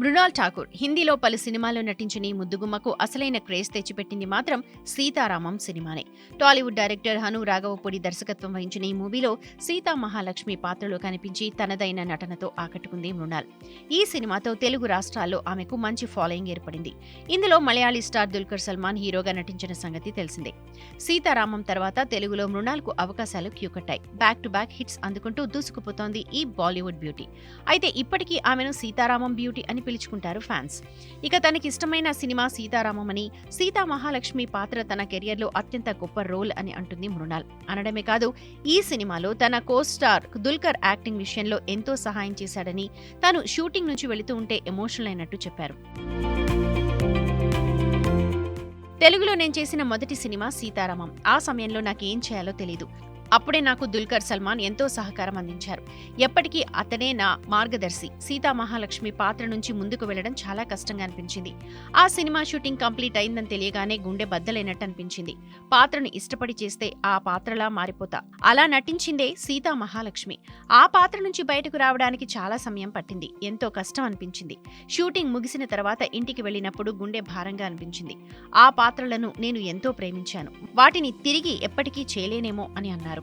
మృణాల్ ఠాకూర్ హిందీలో పలు సినిమాల్లో నటించిన ఈ ముద్దుగుమ్మకు అసలైన క్రేజ్ తెచ్చిపెట్టింది మాత్రం సీతారామం సినిమానే. టాలీవుడ్ డైరెక్టర్ హను రాఘవపూడి దర్శకత్వం వహించిన ఈ మూవీలో సీతా మహాలక్ష్మి పాత్రలో కనిపించి తనదైన నటనతో ఆకట్టుకుంది మృణాల్. ఈ సినిమాతో తెలుగు రాష్ట్రాల్లో ఆమెకు మంచి ఫాలోయింగ్ ఏర్పడింది. ఇందులో మలయాళీ స్టార్ దుల్కర్ సల్మాన్ హీరోగా నటించిన సంగతి తెలిసిందే. సీతారామం తర్వాత తెలుగులో మృణాల్కు అవకాశాలు క్యూకట్టాయి. బ్యాక్ టు బ్యాక్ హిట్స్ అందుకుంటూ దూసుకుపోతోంది ఈ బాలీవుడ్ బ్యూటీ. అయితే ఇప్పటికీ ఆమెను సీతారామం బ్యూటీ అని పిలుచుకుంటారు ఫ్యాన్స్. ఇక తనకిష్టమైన సినిమా సీతారామం అని సీతా మహాలక్ష్మి పాత్ర తన కెరియర్లో అత్యంత గొప్ప రోల్ అని అంటుంది మృణాల్. అనడమే కాదు ఈ సినిమాలో తన కో స్టార్ దుల్కర్ యాక్టింగ్ విషయంలో ఎంతో సహాయం చేశాడని తాను షూటింగ్ నుంచి వెళుతూ ఉంటే ఎమోషనల్ అయినట్టు చెప్పారు. తెలుగులో నేను చేసిన మొదటి సినిమా సీతారామం. ఆ సమయంలో నాకేం చేయాలో తెలీదు. అప్పుడే నాకు దుల్కర్ సల్మాన్ ఎంతో సహకారం అందించారు. ఎప్పటికీ అతనే నా మార్గదర్శి. సీతా మహాలక్ష్మి పాత్ర నుంచి ముందుకు వెళ్ళడం చాలా కష్టంగా అనిపించింది. ఆ సినిమా షూటింగ్ కంప్లీట్ అయిందని తెలియగానే గుండె బద్దలైనట్టు అనిపించింది. పాత్రను ఇష్టపడి చేస్తే ఆ పాత్రలా మారిపోతా. అలా నటించిందే సీతా మహాలక్ష్మి. ఆ పాత్ర నుంచి బయటకు రావడానికి చాలా సమయం పట్టింది. ఎంతో కష్టం అనిపించింది. షూటింగ్ ముగిసిన తర్వాత ఇంటికి వెళ్ళినప్పుడు గుండె భారంగా అనిపించింది. ఆ పాత్రలను నేను ఎంతో ప్రేమించాను. వాటిని తిరిగి ఎప్పటికీ చేయలేనేమో అని అన్నారు.